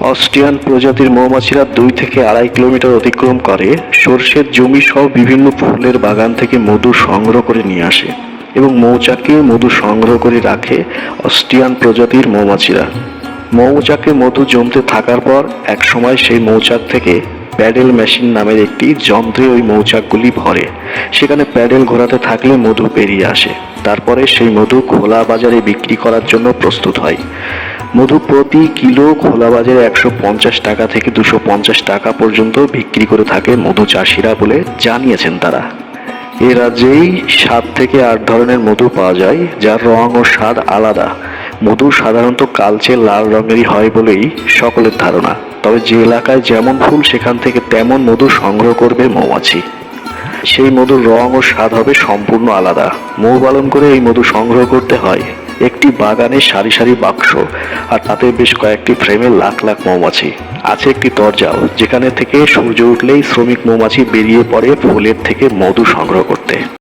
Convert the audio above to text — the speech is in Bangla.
অস্ট্রিয়ান প্রজাতির মৌমাছিরা দুই থেকে আড়াই কিলোমিটার অতিক্রম করে। সর্ষের জমি সহ বিভিন্ন ফুলের বাগান থেকে মধু সংগ্রহ করে নিয়ে আসে এবং মৌচাকে মধু সংগ্রহ করে রাখে অস্ট্রিয়ান প্রজাতির মৌমাছিরা। মৌচাকে মধু জমতে থাকার পর এক সময় সেই মৌচাক থেকে প্যাডেল মেশিন নামের একটি যন্ত্রে ওই মৌচাকগুলি ভরে। সেখানে প্যাডেল ঘোরাতে থাকলে মধু বেরিয়ে আসে। তারপরে সেই মধু খোলা বাজারে বিক্রি করার জন্য প্রস্তুত হয়। মধু প্রতি কিলো খোলা বাজারে একশো পঞ্চাশ টাকা থেকে দুশো পঞ্চাশ টাকা পর্যন্ত বিক্রি করে থাকে মধু চাষিরা বলে জানিয়েছেন তারা। এ রাজ্যেই সাত থেকে আট ধরনের মধু পাওয়া যায়, যার রং ও স্বাদ আলাদা। মধু সাধারণত কালচে লাল রঙেরই হয় বলেই সকলের ধারণা। তবে যে এলাকায় যেমন ফুল, সেখান থেকে তেমন মধু সংগ্রহ করবে মৌমাছি। সেই মধুর রং ও স্বাদ হবে সম্পূর্ণ আলাদা। মৌ পালন করে এই মধু সংগ্রহ করতে হয়। একটি বাগানে সারি সারি বাক্স, আর তাতে বেশ কয়েকটি ফ্রেমে লাখ লাখ মৌমাছি। আছে একটি দরজাও, যেখানে থেকে সূর্য উঠলেই শ্রমিক মৌমাছি বেরিয়ে পড়ে ফুলের থেকে মধু সংগ্রহ করতে।